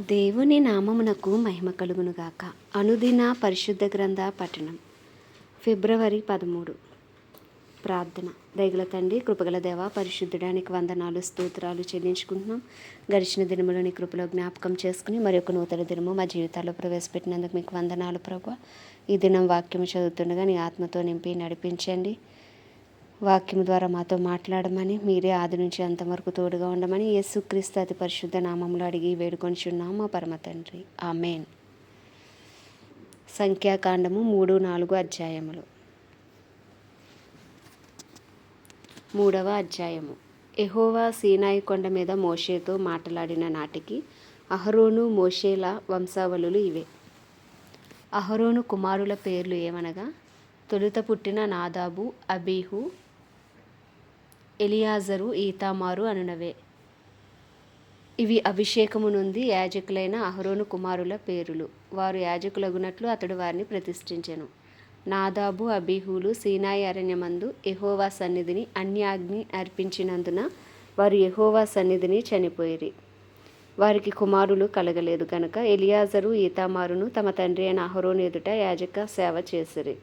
దేవుని నామమునకు మహిమ కలుగునుగాక. అనుదిన పరిశుద్ధ గ్రంథ పఠనం. ఫిబ్రవరి పదమూడు. ప్రార్థన. దయగల తండ్రి కృపగల దేవ పరిశుద్ధుడానికి వందనాలు స్తోత్రాలు చెల్లించుకుంటున్నాం. గడిచిన దినములని కృపలో జ్ఞాపకం చేసుకుని మరి ఒక నూతన దినము మా జీవితాల్లో ప్రవేశపెట్టినందుకు మీకు వందనాలు ప్రభు. ఈ దినం వాక్యం చదువుతుండగా నీ ఆత్మతో నింపి నడిపించండి. వాక్యం ద్వారా మాతో మాట్లాడమని మీరే ఆది నుంచి అంతవరకు తోడుగా ఉండమని యేసుక్రీస్తు అతి పరిశుద్ధ నామంలో అడిగి వేడుకొనిచున్నాం మా పరమ తండ్రి. ఆమెన్. సంఖ్యాకాండము మూడు నాలుగు అధ్యాయములు. మూడవ అధ్యాయము. ఎహోవా సీనాయి కొండ మీద మోషేతో మాట్లాడిన నాటికి అహరోను మోషేల వంశావళులు ఇవే. అహరోను కుమారుల పేర్లు ఏమనగా తొలుత పుట్టిన నాదాబు అబీహు ఎలియాజరు ఈతామారు అనునవే. ఇవి అభిషేకము నుండి యాజకులైన అహరోను కుమారుల పేరులు. వారు యాజకులగునట్లు అతడు వారిని ప్రతిష్ఠించెను. నాదాబు అబీహులు సీనాయి అరణ్యమందు ఎహోవా సన్నిధిని అన్యాగ్ని అర్పించినందున వారు ఎహోవా సన్నిధిని చనిపోయిరి. వారికి కుమారులు కలగలేదు కనుక ఎలియాజరు ఈతామారును తమ తండ్రి అయిన అహరోను ఎదుట యాజక సేవ చేసిరి.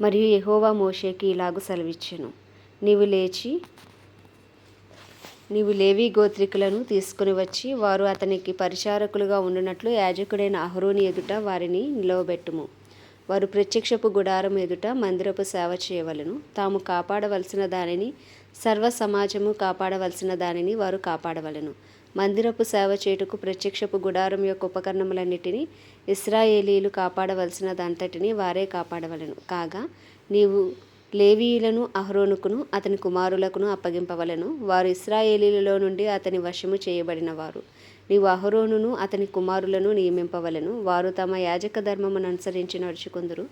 మరియు యహోవా మోషేకి ఇలాగు సెలవిచ్చెను. నీవు లేచి నీవు లేవి గోత్రికులను తీసుకుని వచ్చి వారు అతనికి పరిచారకులుగా ఉండునట్లు యాజకుడైన అహరోని ఎదుట వారిని నిలవబెట్టుము. వారు ప్రత్యక్షపు గుడారం ఎదుట మందిరపు సేవ చేయవలను. తాము కాపాడవలసిన దానిని సర్వ సమాజము కాపాడవలసిన దానిని వారు కాపాడవలను. మందిరపు సేవ చేటుకు ప్రత్యక్షపు గుడారం యొక్క ఉపకరణములన్నిటినీ ఇస్రాయేలీలు కాపాడవలసిన దంతటిని వారే కాపాడవలను. కాగా నీవు లేవీయులను అహరోనుకును అతని కుమారులకును అప్పగింపవలను. వారు ఇస్రాయేలీలలో నుండి అతని వశము చేయబడిన వారు నీవు అహరోనును అతని కుమారులను నియమింపవలను. వారు తమ యాజక ధర్మమును అనుసరించి నడుచుకుందరు.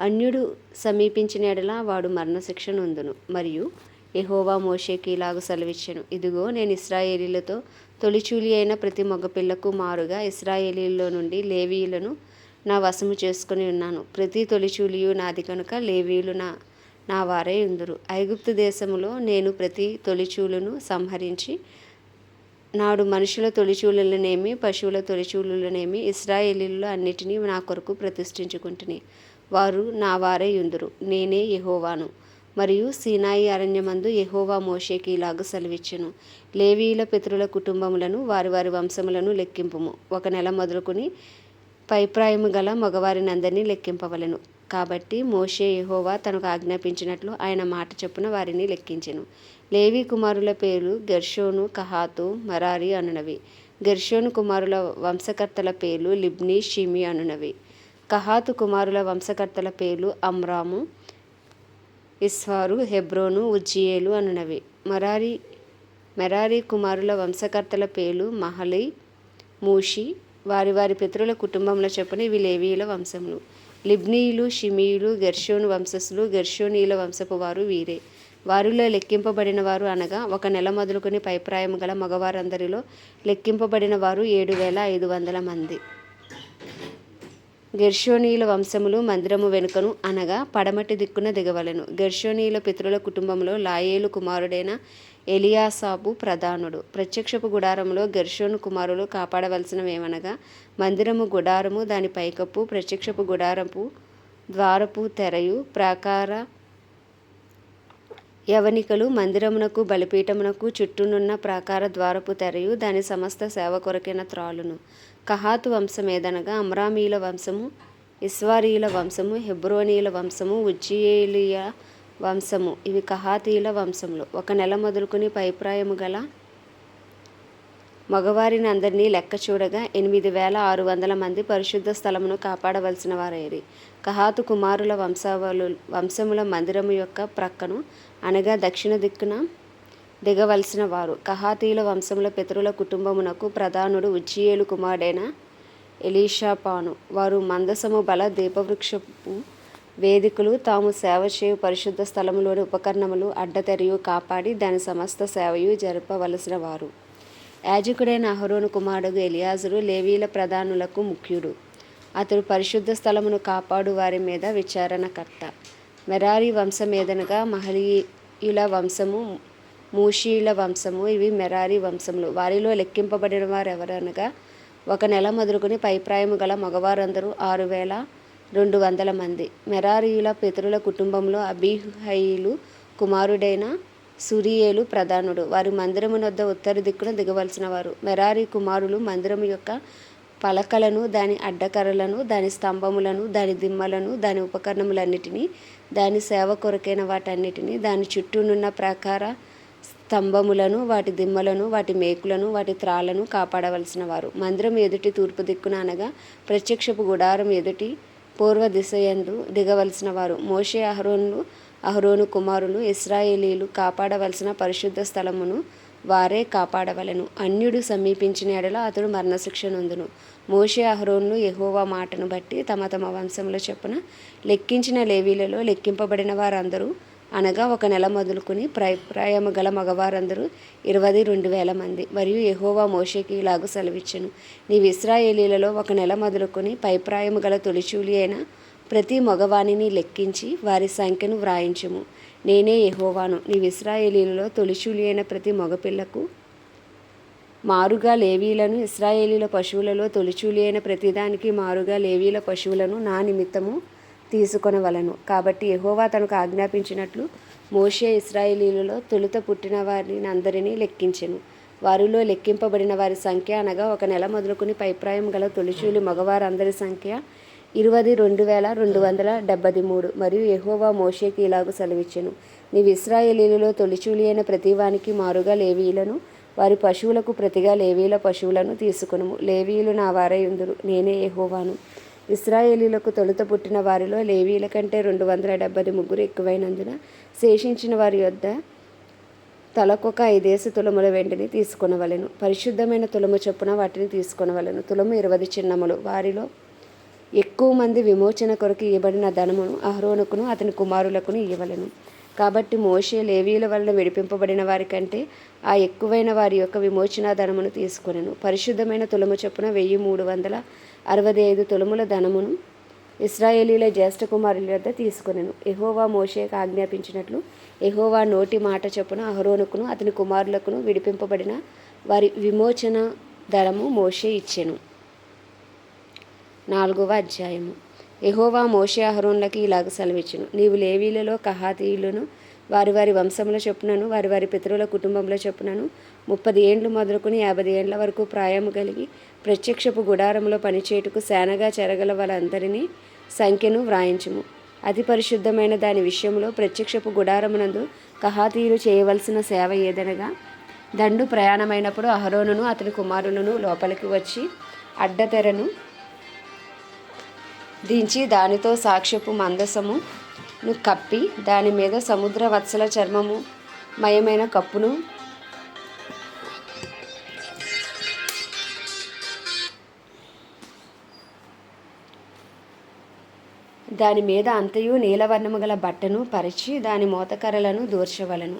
అన్యుడు సమీపించిన ఎడలా వాడు మరణశిక్ష నొందును. మరియు ఎహోవా మోషేకి ఇలాగ సెలవిచ్చాను. ఇదిగో నేను ఇస్రాయేలీలతో తొలిచూలి అయిన ప్రతి మగపిల్లకు మారుగా ఇస్రాయేలీల్లో నుండి లేవీయులను నా వశము చేసుకుని ఉన్నాను. ప్రతి తొలిచూలియు నాది కనుక లేవీయులు నా నా వారే ఉందురు. ఐగుప్తు దేశములో నేను ప్రతి తొలిచూలును సంహరించి నాడు మనుషుల తొలిచూలులనేమి పశువుల తొలిచూలులనేమి ఇస్రాయేలీల్లో అన్నిటినీ నా కొరకు ప్రతిష్ఠించుకుంటుని వారు నా వారే ఉందురు. నేనే యహోవాను. మరియు సీనాయి అరణ్యమందు ఎహోవా మోషేకి ఇలాగ సెలవిచ్చెను. లేవీయుల పితరుల కుటుంబములను వారి వారి వంశములను లెక్కింపుము. ఒక నెల మొదలుకొని పైప్రాయము గల మగవారిని అందరినీ లెక్కింపవలను. కాబట్టి మోషే యహోవా తనకు ఆజ్ఞాపించినట్లు ఆయన మాట చొప్పున వారిని లెక్కించెను. లేవి కుమారుల పేరు గెర్షోను కహాతు మరారి అనునవి. గెర్షోను కుమారుల వంశకర్తల పేర్లు లిబ్ని షిమి అనునవి. కహాతు కుమారుల వంశకర్తల పేర్లు అమ్రాము ఇస్వారు హెబ్రోను ఉజ్జియేలు అనునవి. మరారి మెరారి కుమారుల వంశకర్తల పేర్లు మహలి మూషి వారి వారి పితరుల కుటుంబంలో చొప్పున ఇవి లేవీయుల వంశములు. లిబ్నీయులు షిమీయులు గెర్షోను వంశస్థులు గెర్షోనీయుల వంశపు వారు వీరే. వారిలో లెక్కింపబడిన వారు అనగా ఒక నెల మొదలుకొని పైప్రాయం గల మగవారందరిలో లెక్కింపబడిన వారు ఏడు వేల ఐదు వందల మంది. గెర్షోనీయుల వంశములు మందిరము వెనుకను అనగా పడమటి దిక్కున దిగవలెను. గెర్షోనీయుల పితరుల కుటుంబంలో లాయేలు కుమారుడైన ఎలియాసాబు ప్రధానుడు. ప్రత్యక్షపు గుడారంలో గెర్షోను కుమారులు కాపాడవలసినవేమనగా మందిరము గుడారము దాని పైకప్పు ప్రత్యక్షపు గుడారపు ద్వారపు తెరయు ప్రాకార యవనికలు మందిరమునకు బలిపీఠమునకు చుట్టూనున్న ప్రాకార ద్వారపు తెరయు దాని సమస్త సేవ కొరకైన త్రాలును. కహాతు వంశమేదనగా అమ్రామీల వంశము ఇస్వారీల వంశము హెబ్రోనీల వంశము ఉజ్జియేలియ వంశము ఇవి కహాతీల వంశములు. ఒక నెల మొదలుకొని పైప్రాయము గల మగవారిని అందరినీ లెక్క చూడగా ఎనిమిది వేల ఆరు వందల మంది పరిశుద్ధ స్థలమును కాపాడవలసిన వారైరి. కహాతు కుమారుల వంశావళు వంశముల మందిరము యొక్క ప్రక్కను అనగా దక్షిణ దిక్కున దిగవలసిన వారు. కహాతీల వంశముల పితరుల కుటుంబమునకు ప్రధానుడు ఉజ్జియేలు కుమారుడైన ఎలీషాపాను. వారు మందసము బల దీపవృక్షపు వేదికలు తాము సేవ చేయు పరిశుద్ధ స్థలములోని ఉపకరణములు అడ్డతెరియు కాపాడి దాని సమస్త సేవయు జరపవలసిన వారు. యాజకుడైన అహరోను కుమారుడు ఎలియాజరు లేవీల ప్రధానులకు ముఖ్యుడు. అతడు పరిశుద్ధ స్థలమును కాపాడు వారి మీద విచారణకర్త. మెరారి వంశమేదనగా మహలీయుల వంశము మూషీల వంశము ఇవి మెరారి వంశములు. వారిలో లెక్కింపబడిన వారు ఎవరనగా ఒక నెల మొదలుకొని పైప్రాయము గల మగవారందరూ ఆరు వేల రెండు వందల మంది. మెరారీయుల పితరుల కుటుంబంలో అబీహయిలు కుమారుడైన సురియేలు ప్రధానుడు. వారి మందిరమునొద్ద ఉత్తర దిక్కున దిగవలసిన వారు మెరారి కుమారులు మందిరము యొక్క పలకలను దాని అడ్డకర్రలను దాని స్తంభములను దాని దిమ్మలను దాని ఉపకరణములన్నిటినీ దాని సేవ కొరకైన వాటన్నిటినీ దాని చుట్టూనున్న ప్రకార స్తంభములను వాటి దిమ్మలను వాటి మేకులను వాటి త్రాలను కాపాడవలసిన వారు మందిరం ఎదుటి తూర్పు దిక్కున అనగా ప్రత్యక్షపు గుడారం ఎదుటి పూర్వ దిశయందు దిగవలసిన వారు మోషే అహరోన్లు అహరోను కుమారులు ఇస్రాయేలీలు కాపాడవలసిన పరిశుద్ధ స్థలమును వారే కాపాడవలెను. అన్యుడు సమీపించిన ఎడల అతడు మరణశిక్ష నొందును. మోషే అహరోన్లు ఎహోవా మాటను బట్టి తమ తమ వంశంలో చెప్పున లెక్కించిన లేవీలలో లెక్కింపబడిన వారందరూ అనగా ఒక నెల మొదలుకొని ప్రయప్రాయము గల మగవారందరూ ఇరవై రెండు వేల మంది. మరియు ఎహోవా మోషేకి ఇలాగూ సెలవిచ్చెను. నీవు ఇస్రాయేలీలలో ఒక నెల మొదలుకొని పైప్రాయము గల తొలిచూలి అయిన ప్రతి మగవాణిని లెక్కించి వారి సంఖ్యను వ్రాయించము. నేనే ఎహోవాను నీ ఇస్రాయేలీలలో తొలిచూలి అయిన ప్రతి మగపిల్లకు మారుగా లేవీలను ఇస్రాయేలీల పశువులలో తొలిచూలి అయిన ప్రతిదానికి మారుగా లేవీల పశువులను నా నిమిత్తము తీసుకొనవలను. కాబట్టి ఎహోవా తనకు ఆజ్ఞాపించినట్లు మోషే ఇస్రాయేలీలలో తొలుత పుట్టిన వారిని అందరినీ లెక్కించెను. వారిలో లెక్కింపబడిన వారి సంఖ్య అనగా ఒక నెల మొదలుకుని పైప్రాయం గల తొలిచూలి మగవారందరి సంఖ్య ఇరవై రెండు వేల రెండు వందల డెబ్బది మూడు మరియు ఎహోవా మోషేకి ఇలాగ సెలవిచ్చెను. నీవు ఇస్రాయేలీలలో తొలిచూలి అయిన ప్రతివానికి మారుగా లేవీలను వారి పశువులకు ప్రతిగా లేవీల పశువులను తీసుకును లేవీలు నా వారై ఉందురు నేనే యెహోవాను. ఇస్రాయేలీలకు తొలుత పుట్టిన వారిలో లేవీల కంటే రెండు వందల డెబ్బై ముగ్గురు ఎక్కువైనందున శేషించిన వారి యొద్ద తలకొక ఐదేసి తులముల వెండిని తీసుకొనవలెను. పరిశుద్ధమైన తులము చొప్పున వాటిని తీసుకొనవలెను. తులము ఇరవై చిన్నములు. వారిలో ఎక్కువ మంది విమోచన కొరకు ఇవ్వబడిన ధనమును అహరోనుకును అతని కుమారులకును ఇవ్వవలెను కాబట్టి మోషే లేవీల వలన విడిపింపబడిన వారి కంటే ఆ ఎక్కువైన వారి యొక్క విమోచన ధనమును తీసుకొనెను. పరిశుద్ధమైన తులము చొప్పున వెయ్యి మూడు వందల అరవై ఐదు తులముల ధనమును ఇస్రాయేలీల జ్యేష్ఠ కుమారుల వద్ద తీసుకొనెను. ఎహోవా మోషేకు ఆజ్ఞాపించినట్లు ఎహోవా నోటి మాట చొప్పున అహరోనుకును అతని కుమారులకును విడిపింపబడిన వారి విమోచన ధనము మోషే ఇచ్చెను. నాలుగవ అధ్యాయము. ఎహోవా మోషే అహరోన్లకి ఇలాగ సెలవిచ్చును. నీవు లేవీలలో కహాతీయులను వారి వారి వంశంలో చొప్పునను వారి వారి పితరుల కుటుంబంలో చొప్పునను ముప్పది ఏండ్లు మొదలుకొని యాభై ఏండ్ల వరకు ప్రాయము కలిగి ప్రత్యక్షపు గుడారంలో పనిచేటుకు సేనగా చెరగల వాళ్ళందరినీ సంఖ్యను వ్రాయించుము. అతి పరిశుద్ధమైన దాని విషయంలో ప్రత్యక్షపు గుడారమునందు కహాతీయులు చేయవలసిన సేవ ఏదనగా దండు ప్రయాణమైనప్పుడు అహరోనును అతని కుమారులను లోపలికి వచ్చి అడ్డతెరను దించి దానితో సాక్ష్యపు మందసమును కప్పి దాని మీద సముద్ర వత్సల చర్మము మయమైన కప్పును దాని మీద అంతయు నీలవర్ణము గల బట్టను పరిచి దాని మోతకర్రలను దూర్చవలను.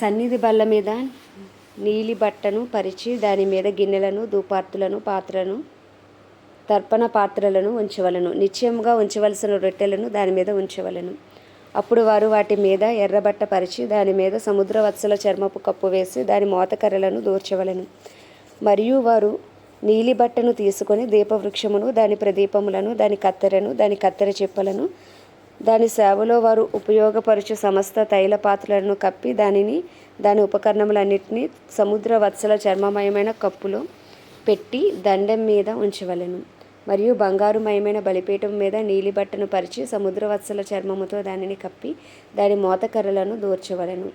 సన్నిధి బల్ల మీద నీలి బట్టను పరిచి దాని మీద గిన్నెలను దూపార్తులను పాత్రలను తర్పణ పాత్రలను ఉంచవలను. నిశ్చయముగా ఉంచవలసిన రొట్టెలను దాని మీద ఉంచవలను. అప్పుడు వారు వాటి మీద ఎర్రబట్ట పరిచి దాని మీద సముద్ర వత్సల చర్మపు కప్పు వేసి దాని మోతకర్రలను దూర్చవలను. మరియు వారు నీలి బట్టను తీసుకొని దీపవృక్షమును దాని ప్రదీపములను దాని కత్తెరను దాని కత్తెర చెప్పలను దాని సేవలో వారు ఉపయోగపరచు సమస్త తైల పాత్రలను కప్పి దానిని దాని ఉపకరణములన్నింటినీ సముద్ర వత్సల చర్మమయమైన కప్పులో పెట్టి దండెం మీద ఉంచవలెను. మరియు బంగారుమయమైన బలిపీఠం మీద నీలి బట్టను పరిచి సముద్రవత్సల చర్మముతో దానిని కప్పి దాని మోతకర్రలను దూర్చవలను.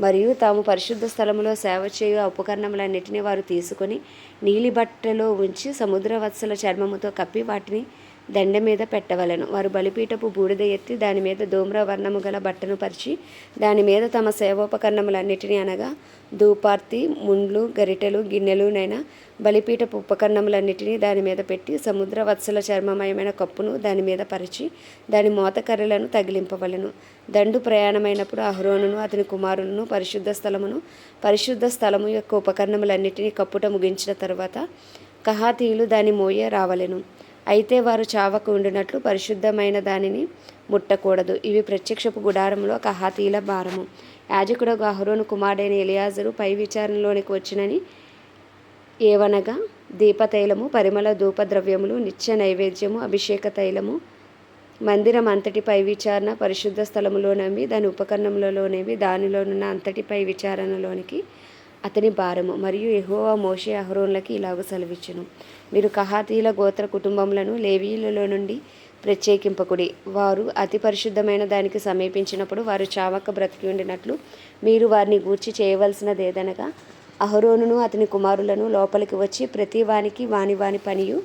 మరియు తాము పరిశుద్ధ స్థలములో సేవ చేయు ఆ ఉపకరణములన్నిటినీ వారు తీసుకొని నీలి బట్టలో ఉంచి సముద్రవత్సల చర్మముతో కప్పి వాటిని దండ మీద పెట్టవలెను. వారు బలిపీఠపు బూడిద ఎత్తి దాని మీద ధూమ్ర వర్ణము గల బట్టను పరిచి దాని మీద తమ సేవోపకరణములన్నిటినీ అనగా ధూపార్తి ముండ్లు గరిటెలు గిన్నెలునైనా బలిపీఠపు ఉపకరణములన్నిటినీ దాని మీద పెట్టి సముద్ర వత్సల చర్మమయమైన కప్పును దాని మీద పరిచి దాని మోతకర్రలను తగిలింపవలెను. దండు ప్రయాణమైనప్పుడు అహరోనును అతని కుమారులను పరిశుద్ధ స్థలమును పరిశుద్ధ స్థలము యొక్క ఉపకరణములన్నిటినీ కప్పుట ముగించిన తర్వాత కహాతీయులు దాని మోయ రావలెను. అయితే వారు చావక ఉండినట్లు పరిశుద్ధమైన దానిని ముట్టకూడదు. ఇవి ప్రత్యక్షపు గుడారంలో కహాతీల భారము. యాజకుడు అహరోను కుమారుడైన ఎలియాజరు పై విచారణలోనికి వచ్చినని ఏవనగా దీపతైలము పరిమళ ధూపద్రవ్యములు నిత్య నైవేద్యము అభిషేక తైలము మందిరం అంతటిపై విచారణ పరిశుద్ధ స్థలములోనేమి దాని ఉపకరణములలోనేవి దానిలోనున్న అంతటిపై విచారణలోనికి అతని భారము. మరియు ఎహోవా మోషే అహరోన్లకి ఇలాగ సెలవిచ్చును. మీరు కహాతీల గోత్ర కుటుంబములను లేవీలలో నుండి ప్రత్యేకింపకుడి. వారు అతి పరిశుద్ధమైన దానికి సమీపించినప్పుడు వారు చావక బ్రతికి ఉండినట్లు మీరు వారిని గూర్చి చేయవలసినదేదనగా అహరోనును అతని కుమారులను లోపలికి వచ్చి ప్రతి వానికి వాని వాని పనియు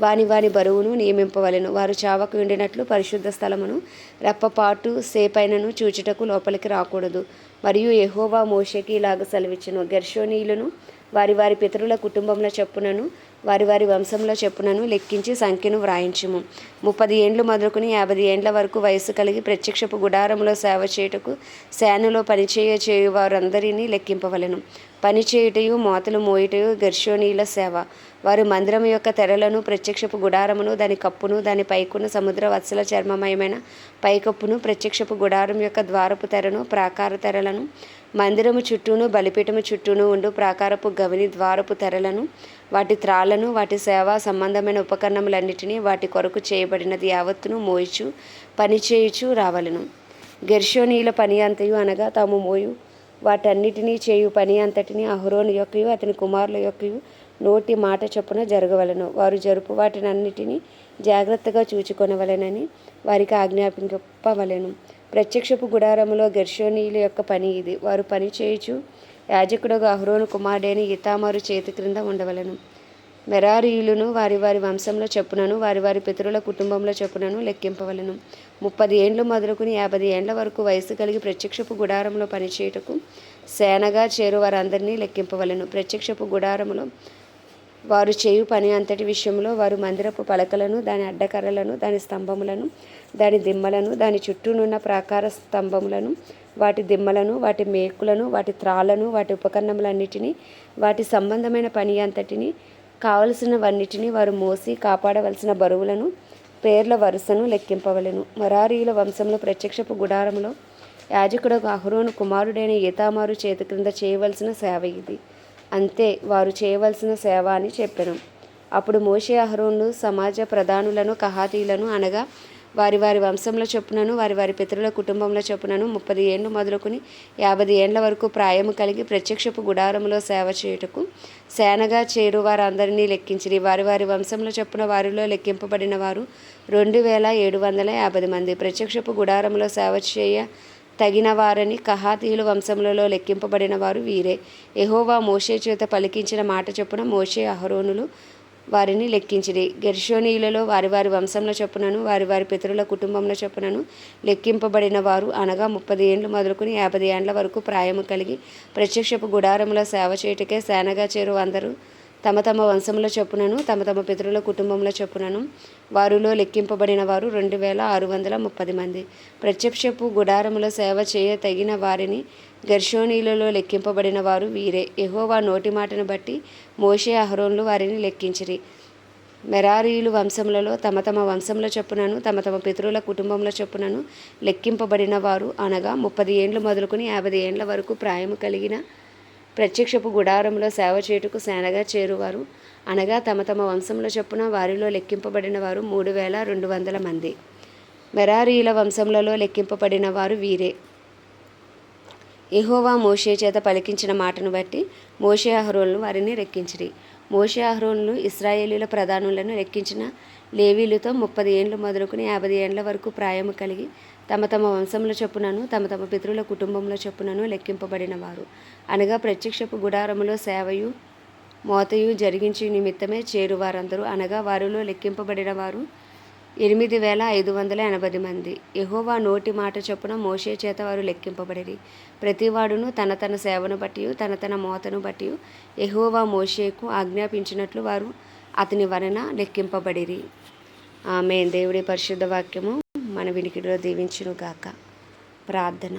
వాని వాని బరువును నియమింపవలెను. వారు చావకు ఉండినట్లు పరిశుద్ధ స్థలమును రెప్పపాటు సేపైనను చూచుటకు లోపలికి రాకూడదు. మరియు ఎహోవా మోషకి ఇలాగ సెలవిచ్చును. గెర్షోనీయులను వారి వారి పితరుల కుటుంబముల చెప్పునను వారి వారి వంశంలో చెప్పునను లెక్కించి సంఖ్యను వ్రాయించుము. ముప్పది ఏండ్లు మొదలుకుని యాభై ఏండ్ల వరకు వయసు కలిగి ప్రత్యక్షపు గుడారంలో సేవ చేయుటకు శానులో పనిచేయ చేయు వారందరినీ లెక్కింపవలెను పనిచేయుటయు మోతలు మోయుటయు గర్షోనీల సేవ. వారు మందిరం యొక్క తెరలను ప్రత్యక్షపు గుడారమును దాని కప్పును దాని పైకున్న సముద్ర వత్సల చర్మమయమైన పైకప్పును ప్రత్యక్షపు గుడారం యొక్క ద్వారపు తెరను ప్రాకార తెరలను మందిరము చుట్టూను బలిపీఠము చుట్టూను ఉండు ప్రాకారపు గవిని ద్వారపు తెరలను వాటి త్రాళ్ళను వాటి సేవా సంబంధమైన ఉపకరణములన్నిటినీ వాటి కొరకు చేయబడినది యావత్తును మోయిచు పనిచేయుచు రావలను. గెర్షోనీల పని అంతయు అనగా తాము మోయు వాటన్నిటినీ చేయు పని అంతటిని అహరోను యొక్కయు అతని కుమారుల యొక్కయు నోటి మాట చొప్పున జరగవలను. వారు జరుపు వాటినన్నిటినీ జాగ్రత్తగా చూచుకొనవలెనని వారికి ఆజ్ఞాపింపవలెను. ప్రత్యక్షపు గుడారములో గెర్షోనీయుల యొక్క పని ఇది. వారు పని చేయుచు యాజకుడుగా అహ్రోను కుమారుడైన ఇతామారు చేతి క్రింద ఉండవలను. మెరారీయులను వారి వారి వంశంలో చెప్పునను వారి వారి పితరుల కుటుంబంలో చెప్పునను లెక్కింపవలను. ముప్పది ఏండ్లు మొదలుకుని యాభై ఏండ్ల వరకు వయసు కలిగి ప్రత్యక్షపు గుడారంలో పనిచేయుటకు సేనగా చేరు వారందరినీ లెక్కింపవలను. ప్రత్యక్షపు గుడారములో వారు చేయు పని అంతటి విషయంలో వారు మందిరపు పలకలను దాని అడ్డకర్రలను దాని స్తంభములను దాని దిమ్మలను దాని చుట్టూనున్న ప్రాకార స్తంభములను వాటి దిమ్మలను వాటి మేకులను వాటి త్రాళ్ళను వాటి ఉపకరణములన్నిటినీ వాటి సంబంధమైన పని అంతటిని కావలసినవన్నిటినీ వారు మోసి కాపాడవలసిన బరువులను పేర్ల వరుసను లెక్కింపవలెను. మరారీయుల వంశంలో ప్రత్యక్షపు గుడారంలో యాజకుడు అహరోను కుమారుడైన ఈతామారు చేతి క్రింద చేయవలసిన సేవ ఇది. అంతే వారు చేయవలసిన సేవ అని చెప్పాను. అప్పుడు మోషే అహరోన్లు సమాజ ప్రధానులను కహాతీలను అనగా వారి వారి వంశంలో చొప్పునను వారి వారి పితరుల కుటుంబంలో చొప్పునను ముప్పది ఏండ్లు మొదలుకొని యాభై ఏండ్ల వరకు ప్రాయము కలిగి ప్రత్యక్షపు గుడారంలో సేవ చేయుటకు సేనగా చేరు వారందరినీ లెక్కించిరి. వారి వారి వంశంలో చొప్పున వారిలో లెక్కింపబడిన వారు రెండు వేల ఏడు వందల యాభై మంది. ప్రత్యక్షపు గుడారంలో సేవ చేయ తగిన వారని కహాతీయుల వంశములలో లెక్కింపబడిన వారు వీరే. ఎహోవా మోషే చేత పలికించిన మాట చొప్పున మోషే అహరోనులు వారిని లెక్కించిరి. గెర్షోనీయులలో వారి వారి వంశంలో చొప్పునను వారి వారి పితరుల కుటుంబంలో చొప్పునను లెక్కింపబడిన వారు అనగా ముప్పది ఏండ్లు మొదలుకొని యాభై ఏండ్ల వరకు ప్రాయము కలిగి ప్రత్యక్షపు గుడారముల సేవ చేయుటకే సేనగా చేరు అందరూ తమ తమ వంశముల చొప్పునను తమ తమ పితరుల కుటుంబంలో చొప్పునను వారిలో లెక్కింపబడిన వారు రెండు వేల ఆరు వందల ముప్పది మంది. ప్రత్యక్షపు గుడారములో సేవ చేయ తగిన వారిని గర్షోనీలలో లెక్కింపబడిన వారు వీరే. ఎహోవా నోటి మాటను బట్టి మోషే అహరోన్లు వారిని లెక్కించిరి. మెరారీయులు వంశములలో తమ తమ వంశంలో చొప్పునను తమ తమ పితరుల కుటుంబంలో చొప్పునను లెక్కింపబడిన వారు అనగా ముప్పది ఏండ్లు మొదలుకొని యాభై ఏండ్ల వరకు ప్రాయము కలిగిన ప్రత్యక్షపు గుడారంలో సేవ చేయుటకు సేనగా చేరువారు. అనగా తమ తమ వంశంలో చొప్పున వారిలో లెక్కింపబడిన వారు మూడు వేల రెండు వందల మంది. మెరారీయుల వంశములలో లెక్కింపబడిన వారు వీరే. ఎహోవా మోషే చేత పలికించిన మాటను బట్టి మోషే అహరోన్లు వారిని లెక్కించిరి మోషే అహరోన్లు ఇస్రాయేలీల ప్రధానులను లెక్కించిన లేవీలతో ముప్పది ఏండ్లు మొదలుకుని యాభై ఏండ్ల వరకు ప్రాయము కలిగి తమ తమ వంశముల చొప్పునను తమ తమ పితరుల కుటుంబంలో చొప్పునను లెక్కింపబడిన వారు. అనగా ప్రత్యక్షపు గుడారములో సేవయు మోతయు జరిగించి నిమిత్తమే చేరువారందరూ అనగా వారిలో లెక్కింపబడిన వారు ఎనిమిది వేల ఐదు వందల ఎనభై మంది. ఎహోవా నోటి మాట చొప్పున మోషే చేత వారు లెక్కింపబడిరి. ప్రతివాడును తన తన సేవను బట్టి తన తన మోతను బట్టి ఎహోవా మోషేకు ఆజ్ఞాపించినట్లు వారు అతని వలన లెక్కింపబడిరి. ఆమె దేవుడి పరిశుద్ధ వాక్యము మన వినికిడిలో దీవించును గాక ప్రార్థన.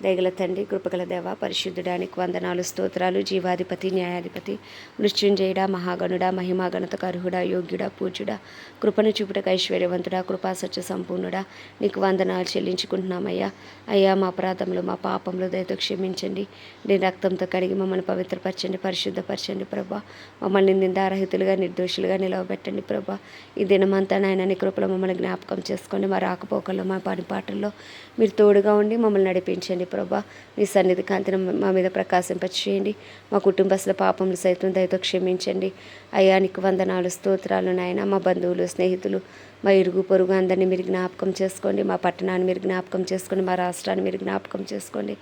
దయగల తండ్రి కృపగల దేవ పరిశుద్ధుడానికి వందనాలు స్తోత్రాలు జీవాధిపతి న్యాయాధిపతి మృత్యుంజయుడ మహాగణుడ మహిమాగణతకు అర్హుడా యోగ్యుడ పూజ్యుడా కృపను చూపుటకు ఐశ్వర్యవంతుడ కృపా సత్య సంపూర్ణుడా నీకు వందనాలు చెల్లించుకుంటున్నామయ్యా. అయ్యా మా అపరాధములు మా పాపములు దయతో క్షమించండి. నీ రక్తంతో కడిగి మమ్మల్ని పవిత్రపరచండి పరిశుద్ధపరచండి ప్రభా. మమ్మల్ని నిందారహితులుగా నిర్దోషులుగా నిలవబెట్టండి ప్రభా. ఈ దినమంతా నాయన నీ కృపలో మమ్మల్ని జ్ఞాపకం చేసుకోండి. మా రాకపోకల్లో మా పని పాటల్లో మీరు తోడుగా ఉండి మమ్మల్ని నడిపించండి. ప్రభా. మీ సన్నిధి కాంతిని మా మీద ప్రకాశింపచేయండి. మా కుటుంబస్తుల పాపములు సైతం దయతో క్షమించండి. అయ్యా వందనాలు స్తోత్రాలు నాయన. మా బంధువులు స్నేహితులు మా ఇరుగు పొరుగు అందరినీ మీరు జ్ఞాపకం చేసుకోండి. మా పట్టణాన్ని మీరు జ్ఞాపకం చేసుకోండి. మా రాష్ట్రాన్ని మీరు జ్ఞాపకం చేసుకోండి.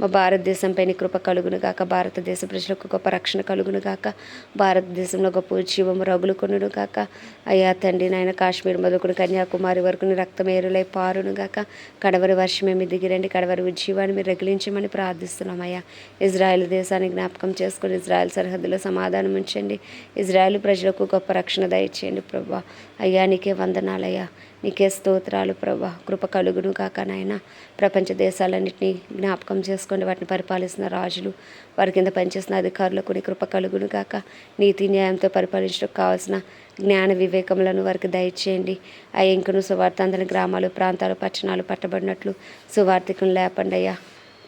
మా భారతదేశంపై కృప కలుగును గాక. భారతదేశ ప్రజలకు గొప్ప రక్షణ కలుగును గాక. భారతదేశంలో గొప్ప ఉద్యమం రగులు కొనును గాక. అయ్యా తండ్రి నాయన కాశ్మీర్ మొదలుకుని కన్యాకుమారి వరకు రక్తం రక్తమేరులై పారును గాక. కడవరి వర్షమే మీ దిగిరండి కడవరి ఉజ్జీవాన్ని మీరు రగిలించమని ప్రార్థిస్తున్నాం అయ్యా. ఇజ్రాయెల్ దేశాన్ని జ్ఞాపకం చేసుకుని ఇజ్రాయెల్ సరిహద్దులో సమాధానం ఉంచండి. ఇజ్రాయెల్ ప్రజలకు గొప్ప రక్షణ దయచేయండి ప్రభా. అయ్యా నీకే వందనాలయ్యా. నీకే స్తోత్రాలు ప్రభా. కృప కలుగును కాక నాయన. ప్రపంచ దేశాలన్నింటినీ జ్ఞాపకం చేసుకోండి. వాటిని పరిపాలిస్తున్న రాజులు వారి కింద పనిచేస్తున్న అధికారులకు నీ కృప కలుగును కాక నీతి న్యాయంతో పరిపాలించడానికి కావాల్సిన జ్ఞాన వివేకములను వారికి దయచేయండి. ఆ ఇంకను సువార్త అందని గ్రామాలు ప్రాంతాలు పట్టణాలు పట్టబడినట్లు సువార్థికులను లేపండి అయ్యా.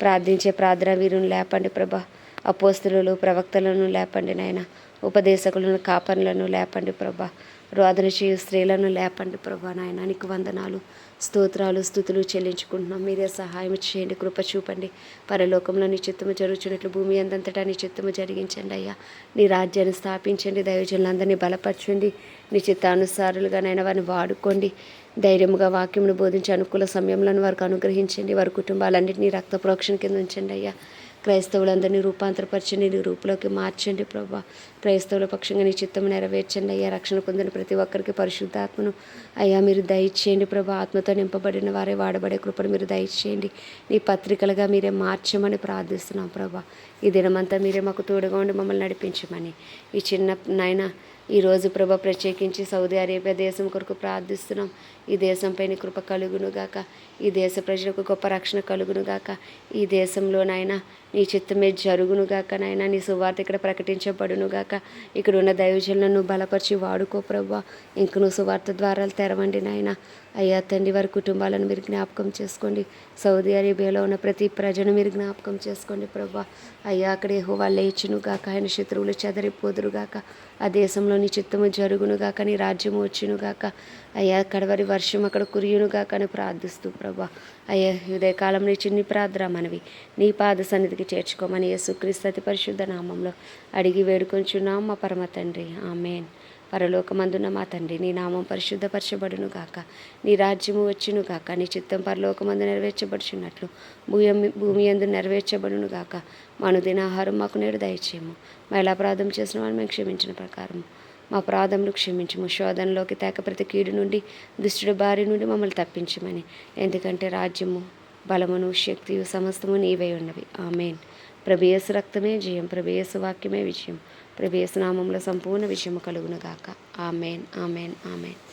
ప్రార్థించే ప్రార్థన వీరుని లేపండి ప్రభా. అపోస్తులు ప్రవక్తలను లేపండి నాయన. ఉపదేశకులను కాపనులను లేపండి ప్రభా. రోదన చేయు స్త్రీలను లేపండి ప్రభా నాయన. నీకు వందనాలు స్తోత్రాలు స్థుతులు చెల్లించుకుంటున్నాం. మీరే సహాయం చేయండి కృప చూపండి. పరలోకంలో నీ చిత్తము జరుగుతున్నట్లు భూమి అందంతటా నీ చిత్తము జరిగించండి అయ్యా. నీ రాజ్యాన్ని స్థాపించండి దైవజనులందరినీ బలపరచండి. నీ చిత్తానుసారులుగానైనా వారిని వాడుకోండి. ధైర్యముగా వాక్యమును బోధించి అనుకూల సమయంలో వారికి అనుగ్రహించండి. వారి కుటుంబాలన్నింటినీ రక్త ప్రోక్షణ కింద ఉంచండి అయ్యా. క్రైస్తవులందరినీ రూపాంతరపరచండి నీ రూపులోకి మార్చండి ప్రభా. క్రైస్తవుల పక్షంగా నీ చిత్తం నెరవేర్చండి అయ్యా. రక్షణ పొందిన ప్రతి ఒక్కరికి పరిశుద్ధాత్మను. అయ్యా మీరు దయచేయండి ప్రభా. ఆత్మతో నింపబడిన వారే వాడబడే కృపను మీరు దయచేయండి. నీ పత్రికలుగా మీరే మార్చమని ప్రార్థిస్తున్నాం ప్రభా. ఈ దినమంతా మీరే మాకు తోడుగా ఉండి మమ్మల్ని నడిపించమని. ఈ చిన్న నాయన ఈరోజు ప్రభ ప్రత్యేకించి సౌదీ అరేబియా దేశం కొరకు ప్రార్థిస్తున్నాం. ఈ దేశంపై నీ కృప కలుగును గాక. ఈ దేశ ప్రజలకు గొప్ప రక్షణ కలుగును గాక. ఈ దేశంలోనైనా నీ చిత్తమే జరుగును గాక నాయన. నీ సువార్త ఇక్కడ ప్రకటించబడును గాక. ఇక్కడ ఉన్న దైవజనులను బలపరిచి వాడుకో ప్రభా. ఇంక నువ్వు సువార్త ద్వారాలు తెరవండి నాయన. అయ్యా తండ్రి వారి కుటుంబాలను మీరు జ్ఞాపకం చేసుకోండి. సౌదీ అరేబియాలో ఉన్న ప్రతి ప్రజను మీరు జ్ఞాపకం చేసుకోండి ప్రభా. అయ్యా అక్కడ యెహోవా లేచును గాక. ఆయన శత్రువులు చెదరిపోదురుగాక ఆ దేశంలో నీ చిత్తము జరుగునుగాక నీ రాజ్యము వచ్చునుగాక అయ్యా కడవరి వర్షం అక్కడ కురియునుగా కానీ ప్రార్థిస్తూ ప్రభా. అయ్యా ఉదయకాలం నీ చిన్ని ప్రార్థన మనవి. నీ పాద సన్నిధికి చేర్చుకోమని యేసుక్రీస్తు పరిశుద్ధ నామంలో అడిగి వేడుకొంచున్నాం మా పరమ తండ్రి. ఆమెన్. పరలోకమందున్న మా తండ్రి నీ నామం పరిశుద్ధపరచబడును గాక నీ రాజ్యము వచ్చును గాక నీ చిత్తం పరలోకమందు నెరవేర్చబడుచున్నట్లు. భూమి భూమి ఎందు నెరవేర్చబడును గాక మను దినాహారం మాకు నేడు దయచేయము. మహిళాపరాధం చేసిన వారిని మేము క్షమించిన ప్రకారం మా ప్రాధములు క్షమించము శోధనలోకి తేక ప్రతి కీడు నుండి దుష్టుడి బారి నుండి మమ్మల్ని తప్పించమని. ఎందుకంటే రాజ్యము బలమును శక్తియు సమస్తము నీవై ఉన్నవి. ఆమెన్. ప్రభేయసు రక్తమే జయం ప్రభేయసు వాక్యమే విజయం. ప్రభేయసు నామంలో సంపూర్ణ విజయము కలుగునుగాక ఆమెన్ ఆమెన్ ఆమెన్.